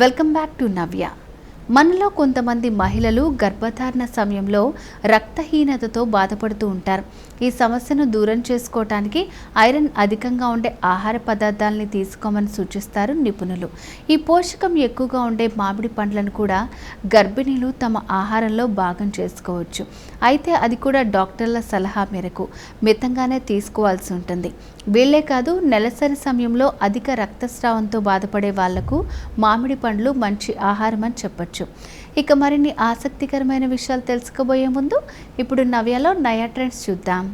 Welcome back to నవ్య. మనలో కొంతమంది మహిళలు గర్భధారణ సమయంలో రక్తహీనతతో బాధపడుతూ ఉంటారు. ఈ సమస్యను దూరం చేసుకోవటానికి ఐరన్ అధికంగా ఉండే ఆహార పదార్థాలని తీసుకోమని సూచిస్తారు నిపుణులు. ఈ పోషకం ఎక్కువగా ఉండే మామిడి పండ్లను కూడా గర్భిణీలు తమ ఆహారంలో భాగం చేసుకోవచ్చు. అయితే అది కూడా డాక్టర్ల సలహా మేరకు మితంగానే తీసుకోవాల్సి ఉంటుంది. వీళ్ళే కాదు నెలసరి సమయంలో అధిక రక్తస్రావంతో బాధపడే వాళ్ళకు మామిడి పండ్లు మంచి ఆహారం అని చెప్పొచ్చు. ఇక మరిన్ని ఆసక్తికరమైన విషయాలు తెలుసుకోబోయే ముందు ఇప్పుడు నవ్యలో నయా ట్రెండ్స్ చూద్దాం.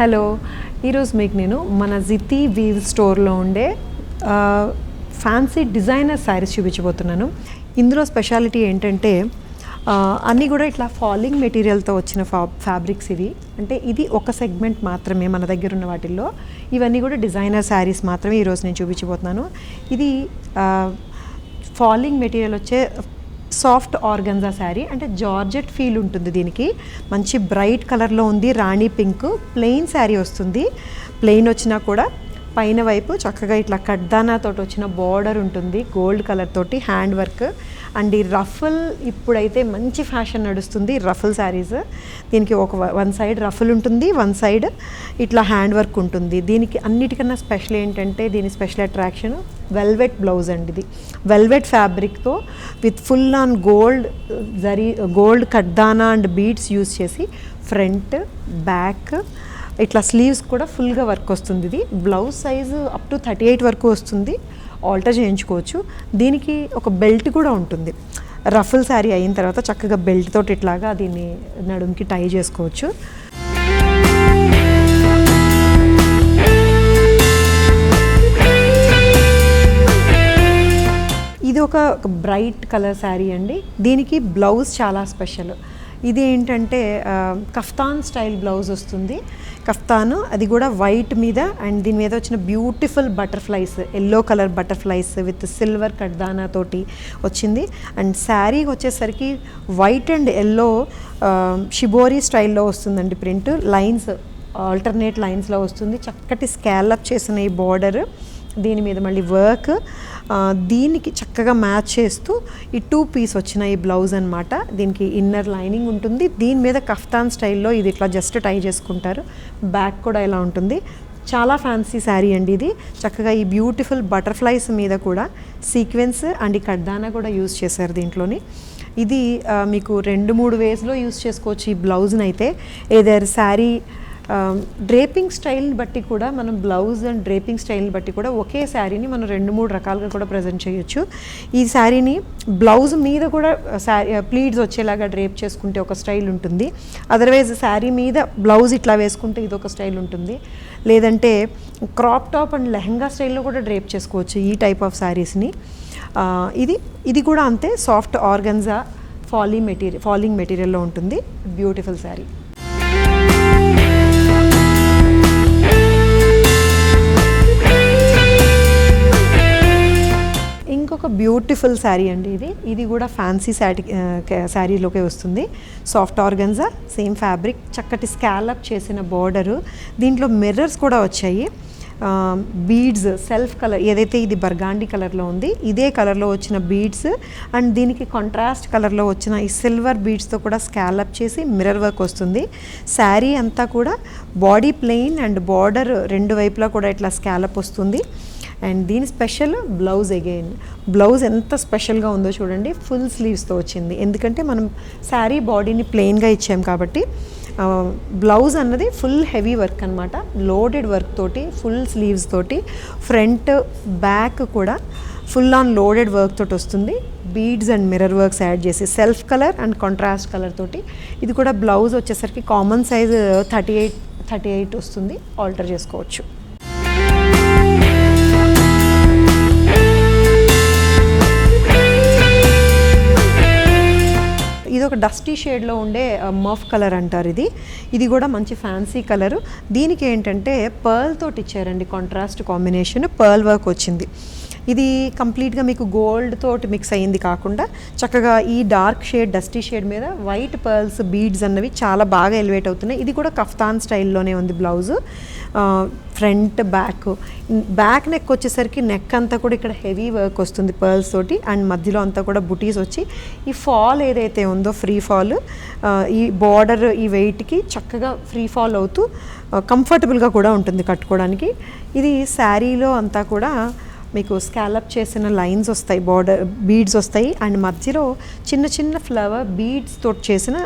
హలో ఈరోజు మీకు నేను మన జితి వీవ్ స్టోర్లో ఉండే ఫ్యాన్సీ డిజైనర్ శారీస్ చూపించబోతున్నాను. ఇందులో స్పెషాలిటీ ఏంటంటే అన్నీ కూడా ఇట్లా ఫాలింగ్ మెటీరియల్తో వచ్చిన ఫా ఫ్యాబ్రిక్స్ ఇవి. అంటే ఇది ఒక సెగ్మెంట్ మాత్రమే మన దగ్గర ఉన్న వాటిల్లో. ఇవన్నీ కూడా డిజైనర్ శారీస్ మాత్రమే ఈరోజు నేను చూపించబోతున్నాను. ఇది ఫాలింగ్ మెటీరియల్ వచ్చే సాఫ్ట్ ఆర్గన్జా శారీ. అంటే జార్జెట్ ఫీల్ ఉంటుంది దీనికి. మంచి బ్రైట్ కలర్లో ఉంది రాణి పింక్ ప్లెయిన్ శారీ వస్తుంది. ప్లెయిన్ వచ్చినా కూడా పైన వైపు చక్కగా ఇట్లా కడ్దానాతోటి వచ్చిన బార్డర్ ఉంటుంది గోల్డ్ కలర్ తోటి హ్యాండ్ వర్క్ అండ్ ఈ రఫుల్ ఇప్పుడైతే మంచి ఫ్యాషన్ నడుస్తుంది రఫుల్ శారీస్ దీనికి ఒక వన్ సైడ్ రఫుల్ ఉంటుంది వన్ సైడ్ ఇట్లా హ్యాండ్ వర్క్ ఉంటుంది. దీనికి అన్నిటికన్నా స్పెషల్ ఏంటంటే దీని స్పెషల్ అట్రాక్షన్ వెల్వెట్ బ్లౌజ్ అండి ఇది. Velvet ఫ్యాబ్రిక్తో with full on gold zari gold కడ్దానా and beads use చేసి ఫ్రంట్ బ్యాక్ ఇట్లా స్లీవ్స్ కూడా ఫుల్గా వర్క్ వస్తుంది ఇది. Blouse size up to thirty eight వరకు వస్తుంది. ఆల్టర్ చేయించుకోవచ్చు. దీనికి ఒక బెల్ట్ కూడా ఉంటుంది. రఫుల్ శారీ అయిన తర్వాత చక్కగా బెల్ట్ తోటి ఇట్లాగా దీన్ని నడుముకి టై చేసుకోవచ్చు. ఇది ఒక బ్రైట్ కలర్ శారీ అండి. దీనికి బ్లౌజ్ చాలా స్పెషల్ ఇది ఏంటంటే కఫ్తాన్ స్టైల్ బ్లౌజ్ వస్తుంది. కఫ్తాను అది కూడా వైట్ మీద అండ్ దీని మీద వచ్చిన beautiful butterflies yellow colour butterflies with silver కడ్దానా తోటి వచ్చింది. అండ్ శారీ వచ్చేసరికి వైట్ అండ్ ఎల్లో షిబోరీ స్టైల్లో వస్తుందండి ప్రింట్. లైన్స్ ఆల్టర్నేట్ లైన్స్లో వస్తుంది. చక్కటి స్కాలప్ చేసిన ఈ బార్డర్. దీని మీద మళ్ళీ వర్క్ దీనికి చక్కగా మ్యాచ్ చేస్తూ ఈ టూ పీస్ వచ్చిన ఈ బ్లౌజ్ అనమాట దీనికి ఇన్నర్ లైనింగ్ ఉంటుంది. దీని మీద కఫ్తాన్ స్టైల్లో ఇది ఇట్లా జస్ట్ టై చేసుకుంటారు. బ్యాక్ కూడా ఇలా ఉంటుంది. చాలా ఫ్యాన్సీ శారీ అండి ఇది. చక్కగా ఈ బ్యూటిఫుల్ బటర్ఫ్లైస్ మీద కూడా సీక్వెన్స్ అండ్ ఈ కడ్దానా కూడా యూజ్ చేశారు దీంట్లోని. ఇది మీకు రెండు మూడు వేస్లో యూస్ చేసుకోవచ్చు ఈ బ్లౌజ్ని అయితే ఏదైనా శారీ డ్రేపింగ్ స్టైల్ని బట్టి కూడా మనం బ్లౌజ్ అండ్ డ్రేపింగ్ స్టైల్ని బట్టి కూడా ఒకే శారీని మనం రెండు మూడు రకాలుగా కూడా ప్రజెంట్ చేయొచ్చు. ఈ శారీని బ్లౌజ్ మీద కూడా శారీ ప్లీడ్స్ వచ్చేలాగా డ్రేప్ చేసుకుంటే ఒక స్టైల్ ఉంటుంది. అదర్వైజ్ శారీ మీద బ్లౌజ్ ఇట్లా వేసుకుంటే ఇది ఒక స్టైల్ ఉంటుంది. లేదంటే క్రాప్ టాప్ అండ్ లెహంగా స్టైల్లో కూడా డ్రేప్ చేసుకోవచ్చు ఈ టైప్ ఆఫ్ శారీస్ని ఇది ఇది కూడా అంతే soft organza falling material falling మెటీరియల్లో ఉంటుంది. బ్యూటిఫుల్ శారీ బ్యూటిఫుల్ శారీ అండి ఇది. ఇది కూడా ఫ్యాన్సీ శారీ శారీలోకే వస్తుంది. సాఫ్ట్ ఆర్గన్జా సేమ్ ఫ్యాబ్రిక్ చక్కటి స్కాలప్ చేసిన బార్డరు దీంట్లో మిర్రర్స్ కూడా వచ్చాయి. బీడ్స్ సెల్ఫ్ కలర్ ఏదైతే ఇది బర్గాండి కలర్లో ఉంది ఇదే కలర్లో వచ్చిన బీడ్స్ అండ్ దీనికి కాంట్రాస్ట్ కలర్లో వచ్చిన ఈ సిల్వర్ బీడ్స్తో కూడా స్కాలప్ చేసి మిర్రర్ వర్క్ వస్తుంది. శారీ అంతా కూడా బాడీ ప్లెయిన్ అండ్ బార్డర్ రెండు వైపులా కూడా ఇట్లా స్కాలప్ వస్తుంది. అండ్ దీని స్పెషల్ బ్లౌజ్ అగైన్ బ్లౌజ్ ఎంత స్పెషల్గా ఉందో చూడండి. ఫుల్ స్లీవ్స్తో వచ్చింది. ఎందుకంటే మనం శారీ బాడీని ప్లెయిన్గా ఇచ్చాం కాబట్టి బ్లౌజ్ అన్నది ఫుల్ హెవీ వర్క్ అనమాట లోడెడ్ వర్క్ తోటి ఫుల్ స్లీవ్స్ తోటి ఫ్రంట్ బ్యాక్ కూడా ఫుల్ ఆన్ లోడెడ్ వర్క్ తోటి వస్తుంది. Beads and mirror works add చేసి self colour and contrast colour తోటి. ఇది కూడా బ్లౌజ్ వచ్చేసరికి common size thirty eight thirty eight వస్తుంది. ఆల్టర్ చేసుకోవచ్చు. ఇది ఒక డస్టీ షేడ్లో ఉండే మఫ్ కలర్ అంటారు ఇది. ఇది కూడా మంచి ఫ్యాన్సీ కలరు దీనికి ఏంటంటే పర్ల్ తోటి ఇచ్చారండి కాంట్రాస్ట్ కాంబినేషన్ పర్ల్ వర్క్ వచ్చింది. ఇది కంప్లీట్గా మీకు గోల్డ్ తోటి మిక్స్ అయ్యింది కాకుండా చక్కగా ఈ డార్క్ షేడ్ డస్టీ షేడ్ మీద వైట్ పర్ల్స్ బీడ్స్ అన్నవి చాలా బాగా ఎలివేట్ అవుతున్నాయి. ఇది కూడా కఫ్తాన్ స్టైల్లోనే ఉంది blouse front back. Back neck వచ్చేసరికి నెక్ అంతా కూడా ఇక్కడ హెవీ వర్క్ వస్తుంది పర్ల్స్ తోటి. అండ్ మధ్యలో అంతా కూడా బుటీస్ వచ్చి ఈ ఫాల్ ఏదైతే ఉందో ఫ్రీ ఫాల్ ఈ బార్డర్ ఈ వెయిట్కి చక్కగా ఫ్రీ ఫాల్ అవుతూ కంఫర్టబుల్గా కూడా ఉంటుంది కట్టుకోవడానికి. ఇది శారీలో అంతా కూడా మీకు స్కాలప్ చేసిన లైన్స్ వస్తాయి బార్డర్ బీడ్స్ వస్తాయి అండ్ మధ్యలో చిన్న చిన్న ఫ్లవర్ బీడ్స్ తోటి చేసిన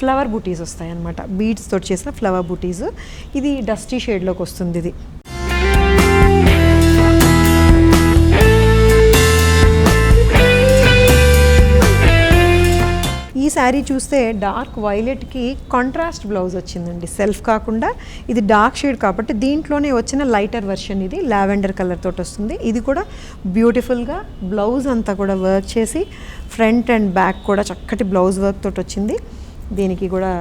ఫ్లవర్ బూటీస్ వస్తాయి అనమాట బీడ్స్ తోటి చేసిన ఫ్లవర్ బూటీస్ ఇది డస్టీ షేడ్లోకి వస్తుంది ఇది. శారీ చూస్తే డార్క్ వైలెట్కి కాంట్రాస్ట్ బ్లౌజ్ వచ్చిందండి. సెల్ఫ్ కాకుండా ఇది డార్క్ షేడ్ కాబట్టి దీంట్లోనే వచ్చిన లైటర్ వెర్షన్ ఇది లావెండర్ కలర్ తోటి వస్తుంది. ఇది కూడా బ్యూటిఫుల్గా బ్లౌజ్ అంతా కూడా వర్క్ చేసి ఫ్రంట్ అండ్ బ్యాక్ కూడా చక్కటి బ్లౌజ్ వర్క్ తోటి వచ్చింది. దీనికి కూడా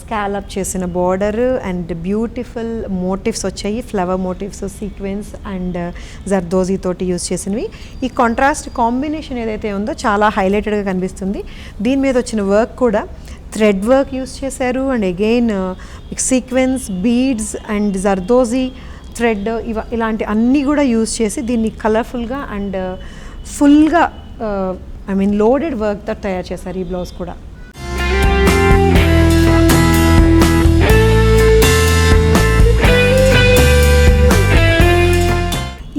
స్కాలప్ చేసిన బార్డర్ అండ్ బ్యూటిఫుల్ మోటివ్స్ వచ్చాయి. Flower motifs sequence and zardozi తోటి యూస్ చేసినవి. ఈ కాంట్రాస్ట్ కాంబినేషన్ ఏదైతే ఉందో చాలా హైలైటెడ్గా కనిపిస్తుంది. దీని మీద వచ్చిన వర్క్ కూడా థ్రెడ్ వర్క్ యూస్ చేశారు. And again sequence beads and zardozi thread ఇవ ఇలాంటి అన్నీ కూడా యూస్ చేసి దీన్ని కలర్ఫుల్గా అండ్ ఫుల్గా ఐ మీన్ లోడెడ్ వర్క్తో తయారు చేశారు ఈ బ్లౌజ్ కూడా.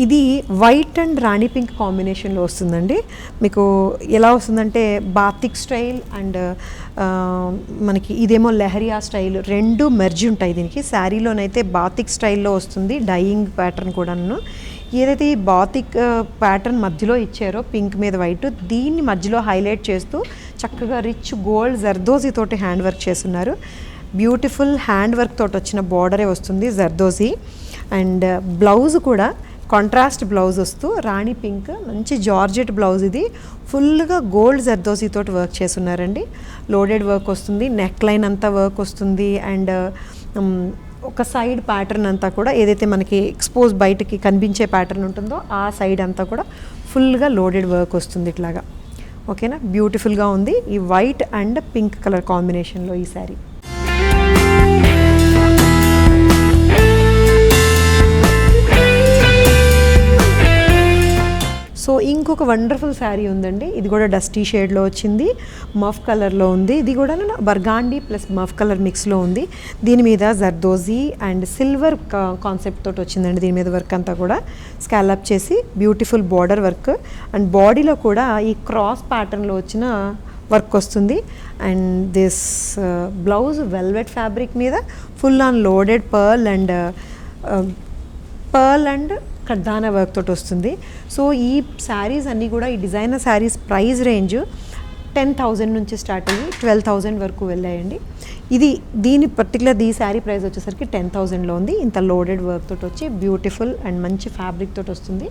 ఇది వైట్ అండ్ రాణి పింక్ కాంబినేషన్లో వస్తుందండి. మీకు ఎలా వస్తుందంటే బాతిక్ స్టైల్ అండ్ మనకి ఇదేమో లెహరియా స్టైల్ రెండు మెర్జ్ ఉంటాయి దీనికి. శారీలోనైతే బాతిక్ స్టైల్లో వస్తుంది డైయింగ్ ప్యాటర్న్ కూడాను. ఏదైతే ఈ బాతిక్ ప్యాటర్న్ మధ్యలో ఇచ్చారో పింక్ మీద వైట్ దీన్ని మధ్యలో హైలైట్ చేస్తూ చక్కగా రిచ్ గోల్డ్ జర్దోజీ తోటి హ్యాండ్ వర్క్ చేస్తున్నారు. బ్యూటిఫుల్ హ్యాండ్ వర్క్ తోటి వచ్చిన బార్డరే వస్తుంది జర్దోజీ. అండ్ బ్లౌజ్ కూడా కాంట్రాస్ట్ బ్లౌజ్ వస్తూ రాణి పింక్ మంచి జార్జెట్ బ్లౌజ్ ఇది. ఫుల్గా గోల్డ్ జర్దోజీ తోటి వర్క్ చేస్తున్నారండి. లోడెడ్ వర్క్ వస్తుంది నెక్ లైన్ అంతా వర్క్ వస్తుంది అండ్ ఒక సైడ్ ప్యాటర్న్ అంతా కూడా ఏదైతే మనకి ఎక్స్పోజ్ బయటకి కనిపించే ప్యాటర్న్ ఉంటుందో ఆ సైడ్ అంతా కూడా ఫుల్గా లోడెడ్ వర్క్ వస్తుంది ఇట్లాగా. ఓకేనా? బ్యూటిఫుల్గా ఉంది. ఈ వైట్ అండ్ పింక్ కలర్ కాంబినేషన్లో ఈ శారీ. సో ఇంకొక వండర్ఫుల్ శారీ ఉందండి. ఇది కూడా డస్టీ షేడ్లో వచ్చింది. మఫ్ కలర్లో ఉంది. ఇది కూడా బర్గాండి ప్లస్ మఫ్ కలర్ మిక్స్లో ఉంది. దీని మీద జర్దోజీ అండ్ సిల్వర్ కాన్సెప్ట్ తోటి వచ్చిందండి దీని మీద వర్క్ అంతా కూడా. స్కాలప్ చేసి బ్యూటిఫుల్ బార్డర్ వర్క్ అండ్ బాడీలో కూడా ఈ క్రాస్ ప్యాటర్న్లో వచ్చిన వర్క్ వస్తుంది. And this blouse velvet fabric మీద full on loaded pearl and pearl and కడ్దానా work తోటి వస్తుంది. సో ఈ శారీస్ అన్నీ కూడా ఈ designer saris price range ten thousand నుంచి స్టార్ట్ అయ్యి ట్వెల్వ్ థౌజండ్ వరకు వెళ్ళాయండి. ఇది దీని పర్టికులర్ ఈ శారీ ప్రైస్ వచ్చేసరికి టెన్ థౌజండ్లో ఉంది. ఇంత లోడెడ్ వర్క్ తోటి వచ్చి బ్యూటిఫుల్ అండ్ మంచి ఫ్యాబ్రిక్ తోటి వస్తుంది.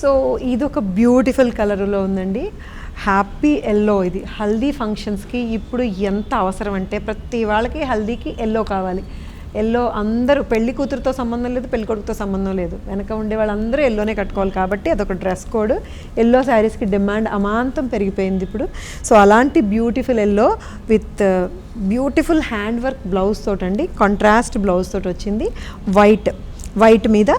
సో ఇది ఒక బ్యూటిఫుల్ కలర్లో ఉందండి. హ్యాపీ ఎల్లో ఇది. హల్దీ ఫంక్షన్స్కి ఇప్పుడు ఎంత అవసరం అంటే ప్రతి వాళ్ళకి హల్దీకి ఎల్లో కావాలి. ఎల్లో అందరూ పెళ్ళి కూతురుతో సంబంధం లేదు పెళ్ళి కొడుకుతో సంబంధం లేదు. వెనక ఉండే వాళ్ళందరూ ఎల్లోనే కట్టుకోవాలి కాబట్టి అదొక డ్రెస్ కోడ్. ఎల్లో శారీస్కి డిమాండ్ అమాంతం పెరిగిపోయింది ఇప్పుడు. సో అలాంటి beautiful yellow with beautiful hand work blouse తోటండి contrast blouse తోటి వచ్చింది. వైట్ వైట్ మీద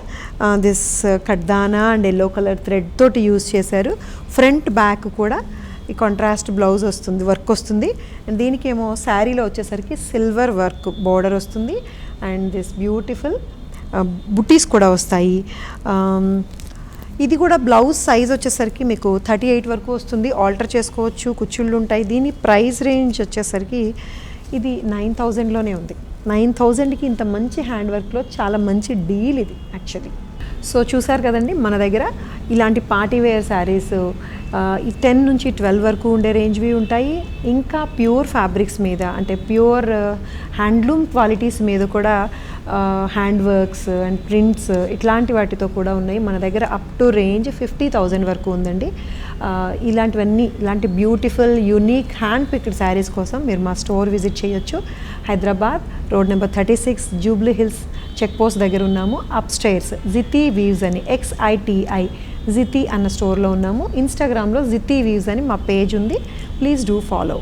దిస్ కడ్దానా అండ్ ఎల్లో కలర్ థ్రెడ్ తోటి యూస్ చేశారు. ఫ్రంట్ బ్యాక్ కూడా ఈ కాంట్రాస్ట్ బ్లౌజ్ వస్తుంది వర్క్ వస్తుంది. అండ్ దీనికేమో శారీలో వచ్చేసరికి సిల్వర్ వర్క్ బార్డర్ వస్తుంది. అండ్ దిస్ బ్యూటిఫుల్ బుటీస్ కూడా వస్తాయి. Um, ఇది కూడా బ్లౌజ్ సైజ్ వచ్చేసరికి మీకు థర్టీ ఎయిట్ వరకు వస్తుంది. ఆల్టర్ చేసుకోవచ్చు కుచ్చుళ్ళు ఉంటాయి. దీని ప్రైస్ రేంజ్ వచ్చేసరికి ఇది నైన్ థౌజండ్లోనే ఉంది. నైన్ థౌజండ్కి ఇంత మంచి హ్యాండ్ వర్క్లో చాలా మంచి డీల్ ఇది యాక్చువల్లీ సో చూసారు కదండి మన దగ్గర ఇలాంటి పార్టీ వేర్ శారీస్ ఈ టెన్ నుంచి ట్వెల్వ్ వరకు ఉండే రేంజ్వి ఉంటాయి. ఇంకా ప్యూర్ ఫ్యాబ్రిక్స్ మీద అంటే ప్యూర్ హ్యాండ్లూమ్ క్వాలిటీస్ మీద కూడా హ్యాండ్ వర్క్స్ అండ్ ప్రింట్స్ ఇట్లాంటి వాటితో కూడా ఉన్నాయి. మన దగ్గర up to range fifty thousand వరకు ఉందండి. ఇలాంటివన్నీ ఇలాంటి beautiful unique hand picked saris కోసం మీరు మా స్టోర్ విజిట్ చేయొచ్చు. Hyderabad road number thirty six Jubilee Hills check post దగ్గర ఉన్నాము. అప్ స్టైర్స్ జితి వీవ్స్ అని ఎక్స్ఐటిఐ జితి అన్న స్టోర్లో ఉన్నాము. ఇన్స్టాగ్రామ్లో జితి వ్యూస్ అని మా పేజ్ ఉంది. Please do follow